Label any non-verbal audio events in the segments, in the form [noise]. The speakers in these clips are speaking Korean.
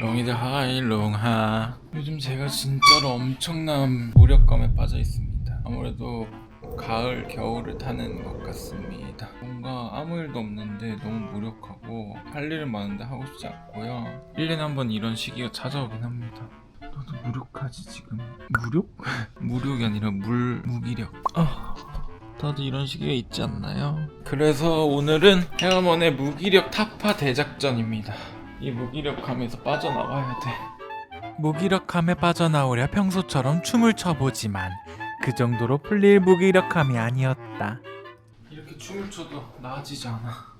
롱이드 하이 롱하. 요즘 제가 진짜로 엄청난 무력감에 빠져 있습니다. 아무래도 가을 겨울을 타는 것 같습니다. 뭔가 아무 일도 없는데 너무 무력하고 할 일은 많은데 하고 싶지 않고요. 1년에 한 번 이런 시기가 찾아오긴 합니다. 너도 무력하지 지금? 무력? [laughs] 무력이 아니라 물 무기력. 아 다들 이런 시기가 있지 않나요? 그래서 오늘은 헤어먼의 무기력 타파 대작전입니다. 이 무기력함에서 빠져나와야 돼. 무기력함에 빠져나오려 평소처럼 춤을 춰보지만 그 정도로 풀릴 무기력함이 아니었다. 이렇게 춤을 춰도 나아지지 않아.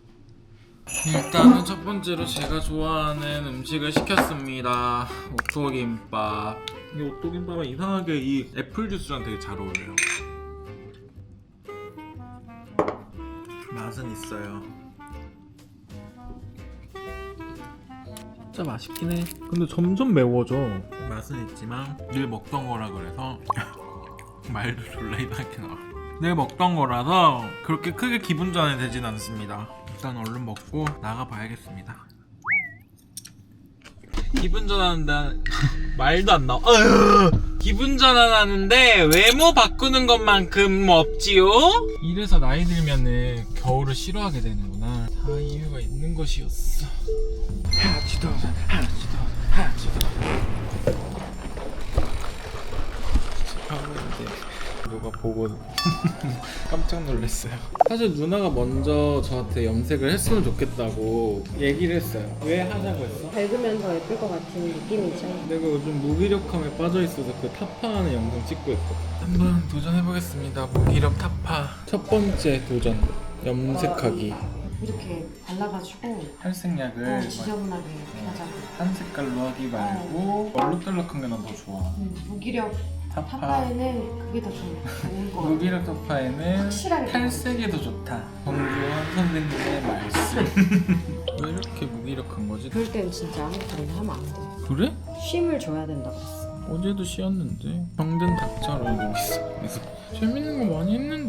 일단은 첫 번째로 제가 좋아하는 음식을 시켰습니다. 오토김밥. 이 오토김밥은 이상하게 이 애플 주스랑 되게 잘 어울려요. 맛은 있어요. 진짜 맛있긴 해. 근데 점점 매워져. 맛은 있지만 늘 먹던 거라 그래서 [laughs] 말도 졸라 이상하게 나와. 늘 먹던 거라서 그렇게 크게 기분 전환이 되진 않습니다. 일단 얼른 먹고 나가 봐야겠습니다. 기분 전환한다 [laughs] 말도 안 나와. 어휴. 기분 전환하는데 외모 바꾸는 것만큼 없지요? 이래서 나이 들면은 겨울을 싫어하게 되는구나. 다 이유가 있는 것이었어. 하지도 하지도 하지도. 하는데 누가 보고 [laughs] 깜짝 놀랐어요. 사실 누나가 먼저 저한테 염색을 했으면 좋겠다고 얘기를 했어요. 왜 하자고 했어? 밝으면 더 예쁠 것 같은 느낌이죠. 내가 요즘 무기력함에 빠져 있어서 그 타파하는 영상 찍고 있거든. 한번 도전해 보겠습니다. 무기력 타파. 첫 번째 도전. 염색하기. 이렇게 발라가지고 탈색약을 어, 지저분하게 하자고. 한 색깔로 하기 말고 얼룩덜룩한 게 난 더 좋아. 음, 무기력 타파. 타파에는 그게 더 좋은 좋은 것 같아. 무기력 타파에는 확실하게 탈색이 더 좋다. 정교한 선생님의 말씀. [laughs] 왜 이렇게 무기력한 거지? 그럴 땐 진짜 아무것도 하면 안 돼. 그래? 쉼을 줘야 된다고 했어. 어제도 쉬었는데 병든 닭처럼 이러고 있어. 그래서 재밌는 거 많이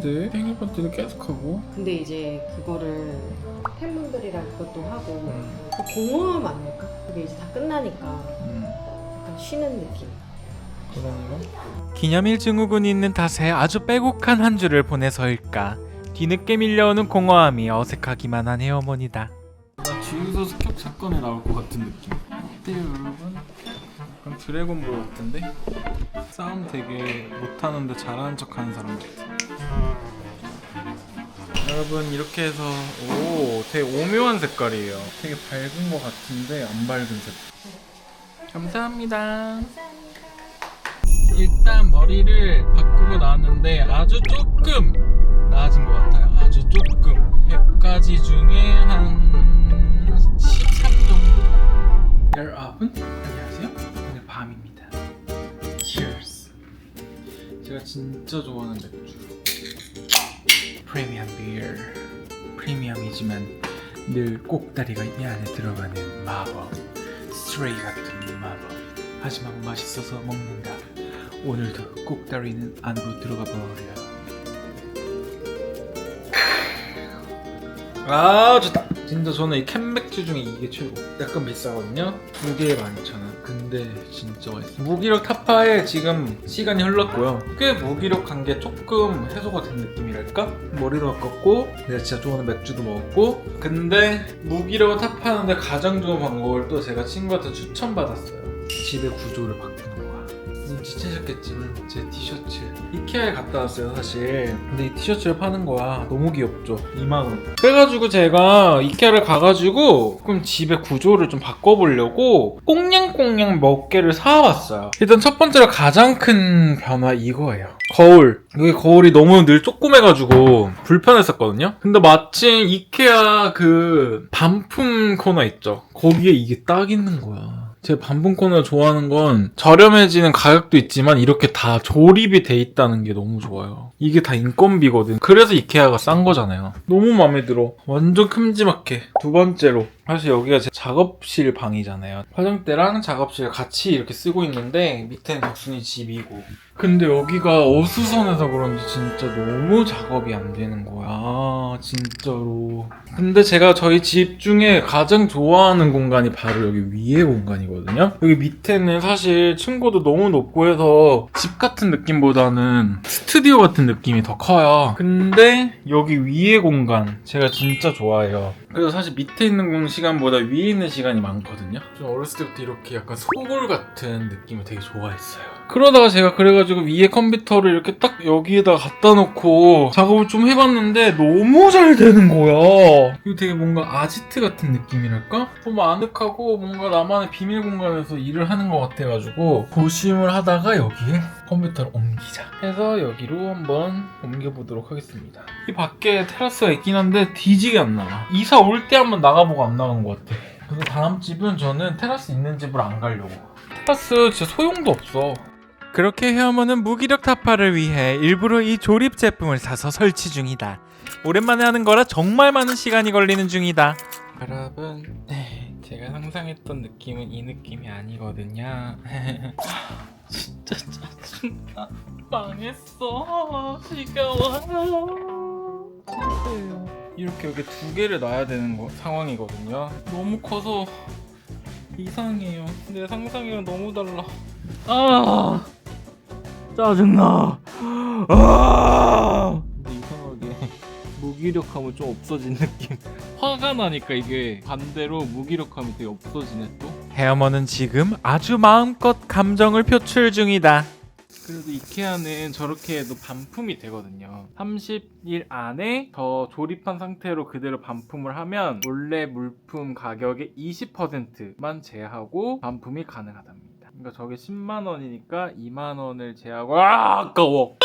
했는데 생일 파티도 계속 하고. 근데 이제 그거를 팬분들이랑 그것도 하고 음, 그 공허함 아닐까? 그게 이제 다 끝나니까 음, 약간 쉬는 느낌. 그런가? 기념일 증후군이 있는 탓에 아주 빼곡한 한 주를 보내서일까 뒤늦게 밀려오는 공허함이 어색하기만 한 헤어머니다. 나 주유소 습격 사건에 나올 것 같은 느낌. 어때요, 여러분? 약간 드래곤볼 같은데? 싸움 되게 못하는데 잘하는 척 하는 사람 같아. 여러분 이렇게 해서 오 되게 오묘한 색깔이에요. 되게 밝은 것 같은데 안 밝은 색. 감사합니다. 일단 머리를 바꾸고 나왔는데 아주 조금 나아진 것 같아요. 아주 조금 100가지 중에 한 13 정도. 여러분 안녕하세요. 오늘 밤입니다. Cheers. 제가 진짜 좋아하는 맥주. 프리미엄 비어. 프리미엄이지만 늘 꼭다리가 이 안에 들어가는 마법. 스트레이 같은 마법. 하지만 맛있어서 먹는다. 오늘도 꼭다리는 안으로 들어가 버려. 아 좋다. 진짜 저는 이 캔맥주 중에 이게 최고. 약간 비싸거든요. 두 개에 12,000원. 근데 진짜 맛있어. 무기력 타파에 지금 시간이 흘렀고요. 꽤 무기력한 게 조금 해소가 된 느낌이랄까? 머리도 바꿨고 내가 진짜 좋아하는 맥주도 먹었고 근데 무기력을 타파하는데 가장 좋은 방법을 또 제가 친구한테 추천받았어요. 집의 구조를 바꾸 눈치채셨겠지만 제 티셔츠. 이케아에 갔다 왔어요 사실. 근데 이 티셔츠를 파는 거야. 너무 귀엽죠? 2만원. 그래가지고 제가 이케아를 가가지고 그럼 집의 구조를 좀 바꿔보려고 꽁냥꽁냥 몇 개를 사왔어요. 일단 첫 번째로 가장 큰 변화 이거예요. 거울. 여기 거울이 너무 늘 조그매가지고 불편했었거든요. 근데 마침 이케아 그 반품 코너 있죠? 거기에 이게 딱 있는 거야 제 반품 코너 좋아하는 건 저렴해지는 가격도 있지만 이렇게 다 조립이 돼 있다는 게 너무 좋아요. 이게 다 인건비거든. 그래서 이케아가 싼 거잖아요. 너무 마음에 들어. 완전 큼지막해. 두 번째로 사실 여기가 제 작업실 방이잖아요. 화장대랑 작업실 같이 이렇게 쓰고 있는데 밑에는 덕순이 집이고. 근데 여기가 어수선해서 그런지 진짜 너무 작업이 안 되는 거야. 진짜로. 근데 제가 저희 집 중에 가장 좋아하는 공간이 바로 여기 위에 공간이거든요. 여기 밑에는 사실 층고도 너무 높고 해서 집 같은 느낌보다는 스튜디오 같은 느낌이 더 커요. 근데 여기 위에 공간 제가 진짜 좋아해요. 그래서 사실 밑에 있는 공 시간보다 위에 있는 시간이 많거든요. 좀 어렸을 때부터 이렇게 약간 소굴 같은 느낌을 되게 좋아했어요. 그러다가 제가 그래가지고 위에 컴퓨터를 이렇게 딱 여기에다 갖다 놓고 작업을 좀 해봤는데 너무 잘 되는 거야. 이거 되게 뭔가 아지트 같은 느낌이랄까? 좀 아늑하고 뭔가 나만의 비밀 공간에서 일을 하는 것 같아가지고 고심을 하다가 여기에 컴퓨터를 옮기자 해서 여기로 한번 옮겨보도록 하겠습니다. 이 밖에 테라스가 있긴 한데 뒤지게 안 나와. 이사 올 때 한번 나가보고 안 나가는 것 같아. 그래서 다음 집은 저는 테라스 있는 집으로 안 가려고. 테라스 진짜 소용도 없어. 그렇게 헤어머는 무기력 타파를 위해 일부러 이 조립 제품을 사서 설치 중이다. 오랜만에 하는 거라 정말 많은 시간이 걸리는 중이다. 여러분, 네, 제가 상상했던 느낌은 이 느낌이 아니거든요. [laughs] 진짜 짜증나. 망했어. 지겨워. 이렇게 여기 두 개를 놔야 되는 거, 상황이거든요. 너무 커서 이상해요. 내 상상이랑 너무 달라. 아, 짜증나. 아. 근데 이상하게 [laughs] 무기력함은 좀 없어진 느낌. 화가 나니까 이게 반대로 무기력함이 되게 없어지네 또. 헤어머는 지금 아주 마음껏 감정을 표출 중이다. 그래도 이케아는 저렇게 해도 반품이 되거든요. 30일 안에 더 조립한 상태로 그대로 반품을 하면 원래 물품 가격의 20%만 제하고 반품이 가능하답니다. 그러니까 저게 10만 원이니까 2만 원을 제하고 아 아까워.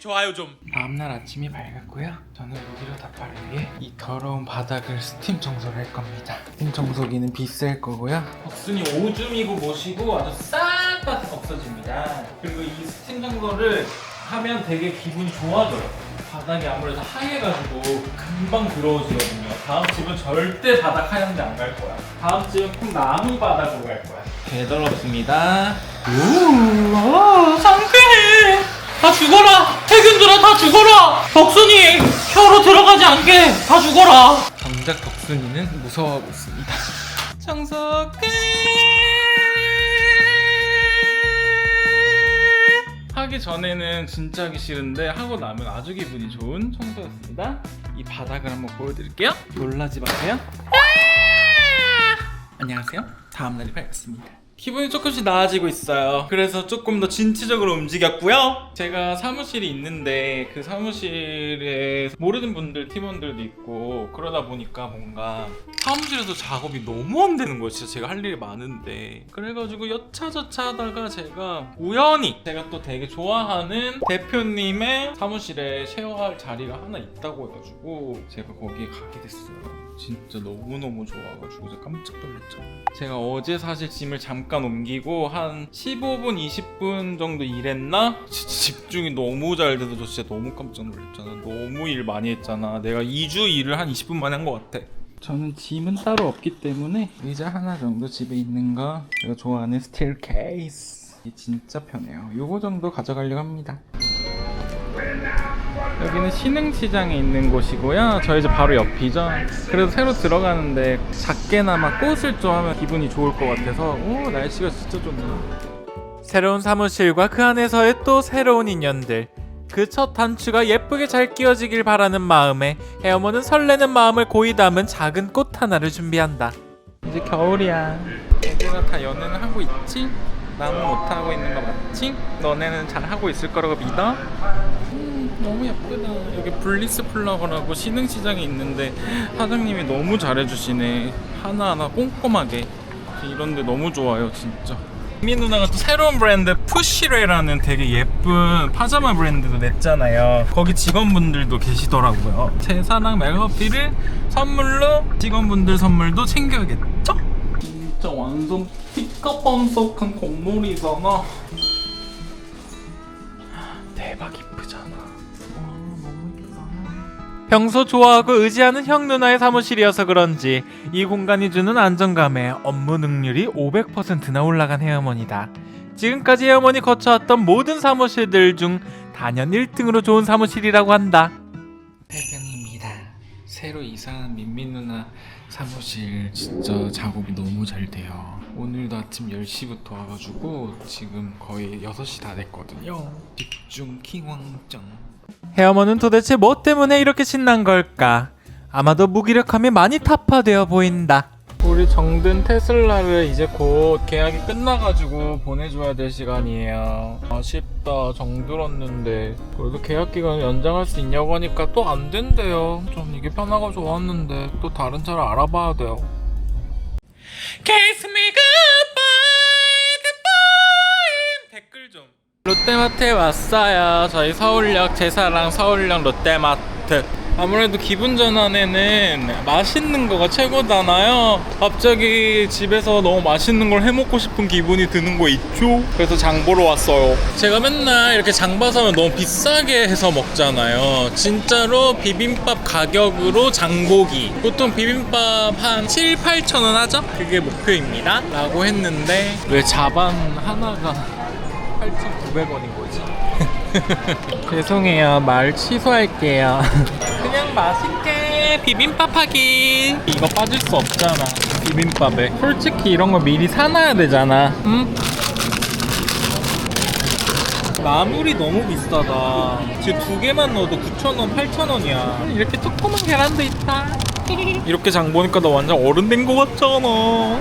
좋아요 좀. 다음날 아침이 밝았고요. 저는 무기로 다파를 위해 이 더러운 바닥을 스팀 청소를 할 겁니다. 스팀 청소기는 비쌀 거고요. 덕순이 오줌이고 뭐시고 아주 싹 다 없어집니다. 그리고 이 스팀 청소를 하면 되게 기분이 좋아져요. 바닥이 아무래도 하얘가지고 금방 더러워지거든요. 다음 집은 절대 바닥 하얀데 안 갈 거야. 다음 집은 꼭 나무 바닥으로 갈 거야. 개더럽습니다. 우, 아, 상쾌해. 다 죽어라! 해균들아 다 죽어라! 덕순이 혀로 들어가지 않게 다 죽어라! 정작 덕순이는 무서워하고 있습니다. 청소 끝! 하기 전에는 진짜 하기 싫은데 하고 나면 아주 기분이 좋은 청소였습니다. 이 바닥을 한번 보여드릴게요. 놀라지 마세요. 안녕하세요. 다음날이 밝았습니다. 기분이 조금씩 나아지고 있어요. 그래서 조금 더 진취적으로 움직였고요. 제가 사무실이 있는데 그 사무실에 모르는 분들 팀원들도 있고 그러다 보니까 뭔가 사무실에서 작업이 너무 안 되는 거예요. 진짜 제가 할 일이 많은데 그래가지고 여차저차 하다가 제가 우연히 제가 또 되게 좋아하는 대표님의 사무실에 쉐어할 자리가 하나 있다고 해가지고 제가 거기에 가게 됐어요. 진짜 너무너무 좋아가지고 제가 깜짝 놀랐죠. 제가 어제 사실 짐을 잠깐 옮기고 한 15분, 20분 정도 일했나? [laughs] 진짜 집중이 너무 잘 돼서 저 진짜 너무 깜짝 놀랐잖아. 너무 일 많이 했잖아. 내가 2주 일을 한 20분 만에 한 것 같아. 저는 짐은 따로 없기 때문에 의자 하나 정도 집에 있는 거 제가 좋아하는 스틸 케이스 진짜 편해요. 요거 정도 가져가려고 합니다. 여기는 신흥시장에 있는 곳이고요. 저희 집 바로 옆이죠. 그래서 새로 들어가는데 작게나마 꽃을 좀 하면 기분이 좋을 것 같아서 오 날씨가 진짜 좋네요. 새로운 사무실과 그 안에서의 또 새로운 인연들. 그 첫 단추가 예쁘게 잘 끼워지길 바라는 마음에 헤어머는 설레는 마음을 고이 담은 작은 꽃 하나를 준비한다. 이제 겨울이야. 얘들아 다 연애는 하고 있지? 나는 못하고 있는 거 맞지? 너네는 잘 하고 있을 거라고 믿어? 음, 너무 예쁘다. 여기 블리스 플라워라고 신흥시장에 있는데 사장님이 너무 잘해주시네. 하나하나 꼼꼼하게. 이런데 너무 좋아요, 진짜. 미 누나가 또 새로운 브랜드 푸시레라는 되게 예쁜 파자마 브랜드도 냈잖아요. 거기 직원분들도 계시더라고요. 제 사랑 맥커피를 선물로 직원분들 선물도 챙겨야겠죠? 진짜 완전 삐까뻔쩍한 건물이잖아. 대박 이쁘잖아. 와 너무 이쁘다. 평소 좋아하고 의지하는 형 누나의 사무실이어서 그런지 이 공간이 주는 안정감에 업무 능률이 500%나 올라간 혜어머니다. 지금까지 혜어머니 거쳐왔던 모든 사무실들 중 단연 1등으로 좋은 사무실이라고 한다. 태경입니다. 새로 이사한 민민 누나 사무실 진짜 작업이 너무 잘 돼요. 오늘도 아침 10시부터 와가지고 지금 거의 6시 다 됐거든요. 집중 킹왕짱. 혜어머는 도대체 뭐 때문에 이렇게 신난 걸까? 아마도 무기력함이 많이 타파되어 보인다. 우리 정든 테슬라를 이제 곧 계약이 끝나가지고 보내줘야 될 시간이에요. 아쉽다. 정들었는데 그래도 계약 기간을 연장할 수 있냐고 하니까 또 안 된대요. 전 이게 편하고 좋았는데 또 다른 차를 알아봐야 돼요. Kiss me goodbye, goodbye. 댓글 좀. 롯데마트에 왔어요. 저희 서울역 제사랑 서울역 롯데마트. 아무래도 기분 전환에는 맛있는 거가 최고잖아요. 갑자기 집에서 너무 맛있는 걸 해먹고 싶은 기분이 드는 거 있죠? 그래서 장 보러 왔어요. 제가 맨날 이렇게 장 봐서는 너무 비싸게 해서 먹잖아요. 진짜로 비빔밥 가격으로 장보기. 보통 비빔밥 한 7, 8천 원 하죠? 그게 목표입니다. 라고 했는데 왜 자반 하나가 8,900원인 거지? [laughs] 죄송해요. 말 취소할게요. [laughs] 그냥 맛있게 비빔밥 하기. 이거 빠질 수 없잖아. 비빔밥에. 솔직히 이런 거 미리 사놔야 되잖아. 응? 마물이 너무 비싸다. 지금 두 개만 넣어도 9,000원, 8,000원이야. 이렇게 조그만 계란도 있다. [laughs] 이렇게 장 보니까 나 완전 어른 된 거 같잖아.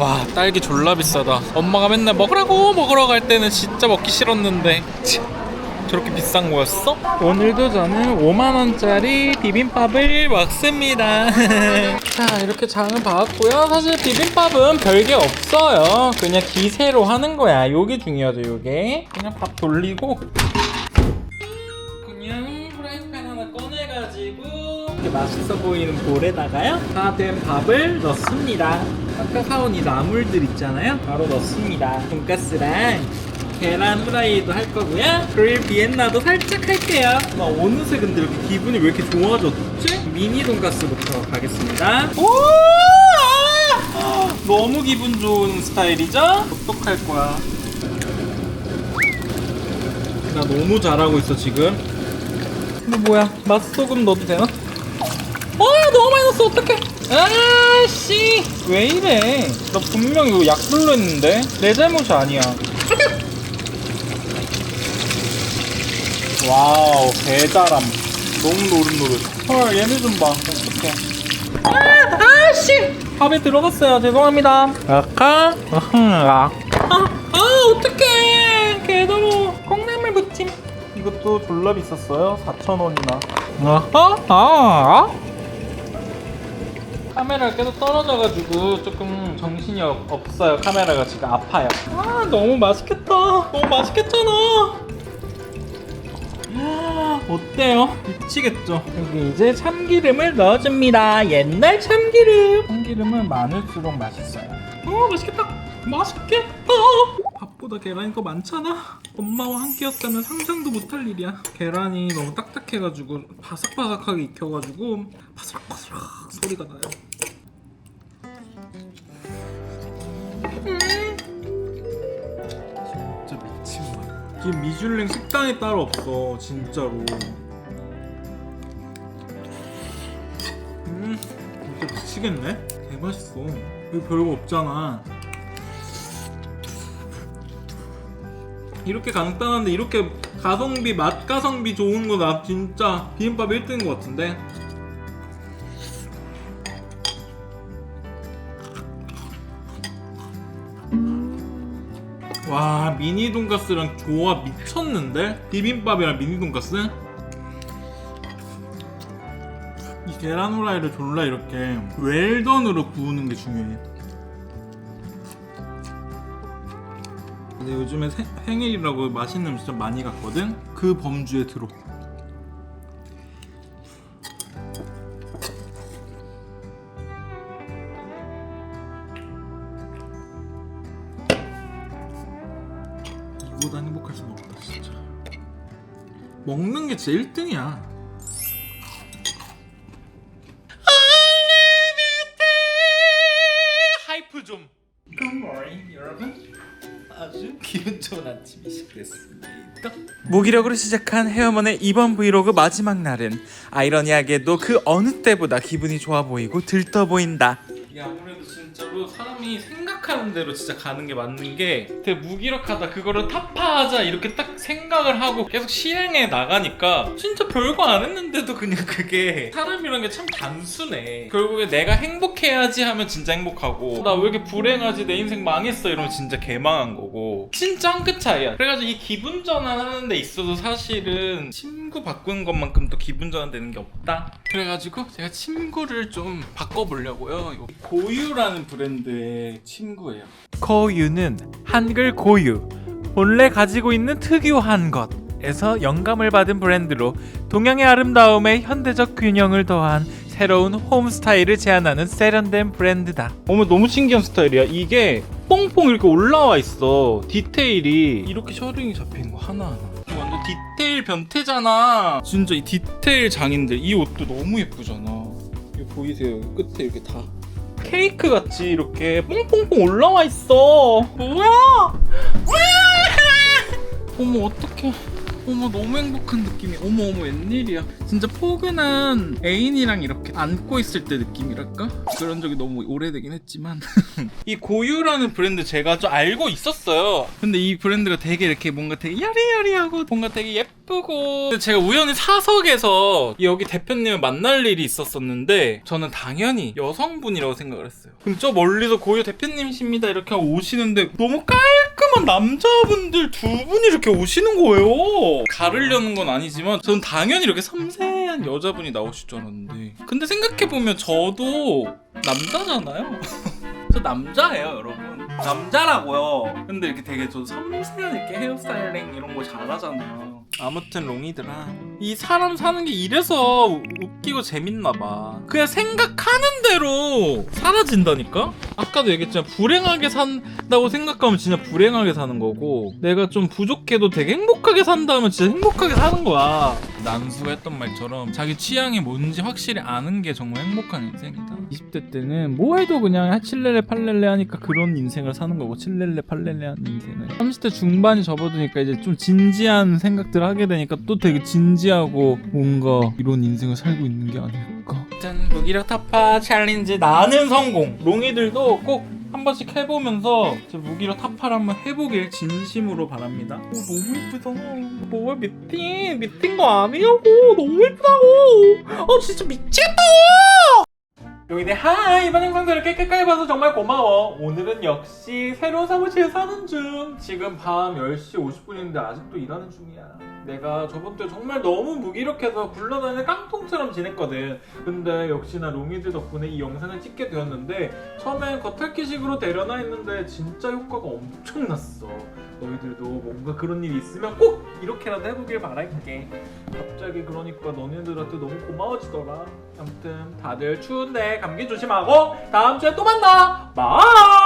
와 딸기 졸라 비싸다. 엄마가 맨날 먹으라고 먹으라고 할 때는 진짜 먹기 싫었는데. 치, 저렇게 비싼 거였어? 오늘도 저는 5만원짜리 비빔밥을 먹습니다. [laughs] 자 이렇게 장을 봐왔고요. 사실 비빔밥은 별게 없어요. 그냥 기세로 하는 거야. 요게 중요하죠 요게. 그냥 밥 돌리고. 그냥 프라이팬 하나 꺼내가지고 맛있어 보이는 볼에다가요. 다 된 밥을 넣습니다 아까 사온 이 나물들 있잖아요 바로 넣습니다 돈가스랑 계란 후라이도 할 거고요 그릴 비엔나도 살짝 할게요 나 어느새 근데 이렇게 기분이 왜 이렇게 좋아졌지? 미니 돈가스부터 가겠습니다 오! 아! 너무 기분 좋은 스타일이죠? 어떡할 거야 나 너무 잘하고 있어 지금 근데 뭐야 맛소금 넣어도 되나? 어 너무 많이 넣었어 어떡해 아씨 왜 이래? 나 분명 이거 약불로 했는데? 내 잘못이 아니야. 와우 개잘함. 너무 노릇노릇. 헐 얘네 좀봐. 어떡해. 아, 아씨! 밥에 들어갔어요. 죄송합니다. 아까? 아, 아 어떡해. 개더러. 콩나물 부침. 이것도 졸라 비쌌어요. 4,000원이나. 아하 아 카메라가 계속 떨어져가지고 조금 정신이 없, 없어요. 카메라가 지금 아파요. 아 너무 맛있겠다. 너무 맛있겠잖아. 아, 어때요? 미치겠죠? 여기 이제 참기름을 넣어줍니다. 옛날 참기름. 참기름은 많을수록 맛있어요. 어 맛있겠다. 맛있겠다. 밥보다 계란이 더 많잖아. 엄마와 함께였다면 상상도 못할 일이야. 계란이 너무 딱딱해가지고 바삭바삭하게 익혀가지고 바스락바스락 소리가 나요 진짜 미친 맛 지금 미슐랭 식당이 따로 없어 진짜로. 음 진짜 미치겠네? 개 맛있어. 여기 별거 없잖아. 이렇게 간단한데 이렇게 가성비 맛 가성비 좋은 거 나 진짜 비빔밥 1등인 것 같은데 와 미니 돈가스랑 조합 미쳤는데? 비빔밥이랑 미니 돈가스? 이 계란 후라이를 졸라 이렇게 웰던으로 구우는 게 중요해. 근데 요즘에 생- 생일이라고 맛있는 음식점 많이 갔거든? 그 범주에 들어 이보다 행복할 수는 없다 진짜 먹는 게 진짜 1등이야. 하이프 좀. 굿모닝 여러분. 아주 기분 좋은 아침이 시작됐습니다. 무기력으로 시작한 헤어먼의 이번 브이로그 마지막 날은 아이러니하게도 그 어느 때보다 기분이 좋아 보이고 들떠 보인다. 이게 아무래도 진짜로 사람이 생 각하는 대로 진짜 가는 게 맞는 게 되게 무기력하다. 그거를 타파하자 이렇게 딱 생각을 하고 계속 실행해 나가니까 진짜 별거 안 했는데도 그냥 그게 사람이란 게 참 단순해. 결국에 내가 행복해야지 하면 진짜 행복하고 나 왜 이렇게 불행하지? 내 인생 망했어. 이러면 진짜 개망한 거고. 진짜 한 끗 차이야. 그래가지고 이 기분 전환하는 데 있어도 사실은 친구 바꾸는 것만큼 또 기분 전환되는 게 없다. 그래가지고 제가 친구를 좀 바꿔보려고요. 고유라는 브랜드의 친구 예요. 고유는 한글 고유 본래 가지고 있는 특유한 것에서 영감을 받은 브랜드로 동양의 아름다움에 현대적 균형을 더한 새로운 홈 스타일을 제안하는 세련된 브랜드다. 어머 너무 신기한 스타일이야. 이게 뽕뽕 이렇게 올라와 있어. 디테일이. 이렇게 셔링이 잡힌 거 하나하나. 이거 완전 디테일 변태잖아. 진짜 이 디테일 장인들 이 옷도 너무 예쁘잖아. 이거 보이세요? 끝에 이렇게 다 케이크 같이 이렇게 뽕뽕뽕 올라와 있어. 뭐야? 어머 어떡해 어머 너무 행복한 느낌이. 어머 어머 웬일이야. 진짜 포근한 애인이랑 이렇게 안고 있을 때 느낌이랄까? 그런 적이 너무 오래되긴 했지만. [laughs] 이 고유라는 브랜드 제가 좀 알고 있었어요. 근데 이 브랜드가 되게 이렇게 뭔가 되게 야리야리하고 뭔가 되게 예쁘고. 제가 우연히 사석에서 여기 대표님을 만날 일이 있었었는데 저는 당연히 여성분이라고 생각을 했어요. 근데 저 멀리서 고유 대표님이십니다. 이렇게 오시는데 너무 깔끔한 남자분들 두 분이 이렇게 오시는 거예요 가르려는 건 아니지만 저는 당연히 이렇게 섬세한 여자분이 나오실 줄 알았는데. 근데 생각해보면 저도 남자잖아요. [laughs] 저 남자예요 여러분 남자라고요. 근데 이렇게 되게 저 섬세한 이렇게 헤어스타일링 이런 거 잘하잖아요. 아무튼 롱이들아 이 사람 사는 게 이래서 우- 웃기고 재밌나 봐. 그냥 생각하는 대로 사라진다니까? 아까도 얘기했지만 불행하게 산다고 생각하면 진짜 불행하게 사는 거고 내가 좀 부족해도 되게 행복하게 산다면 진짜 행복하게 사는 거야. 난수가 했던 말처럼 자기 취향이 뭔지 확실히 아는 게 정말 행복한 인생이다. 20대 때는 뭐 해도 그냥 칠렐레 팔렐레 하니까 그런 인생을 사는 거고 칠렐레 팔렐레 하는 인생을 30대 중반이 접어드니까 이제 좀 진지한 생각들을 하게 되니까 또 되게 진지하고 뭔가 이런 인생을 살고 있는 게 아닐까. 일단 무기력 타파 챌린지 나는 성공! 롱이들도 꼭 한 번씩 해보면서 저 무기력 타파를 한번 해보길 진심으로 바랍니다. 오, 너무 예쁘다. 뭐야 미팅 미팅 거 아니냐고. 너무 예쁘다고. 어 진짜 미치겠다 여기네 하이 이번 영상도 이렇게 끝까지 봐서 정말 고마워. 오늘은 역시 새로운 사무실에 사는 중. 지금 밤 10시 50분인데 아직도 일하는 중이야. 내가 저번 주에 정말 너무 무기력해서 굴러다니는 깡통처럼 지냈거든. 근데 역시나 롱이들 덕분에 이 영상을 찍게 되었는데 처음엔 겉핥기식으로 되려나 했는데 진짜 효과가 엄청났어 너희들도 뭔가 그런 일이 있으면 꼭 이렇게라도 해보길 바랄게. 갑자기 그러니까 너네들한테 너무 고마워지더라. 아무튼 다들 추운데 감기 조심하고 다음 주에 또 만나. 바이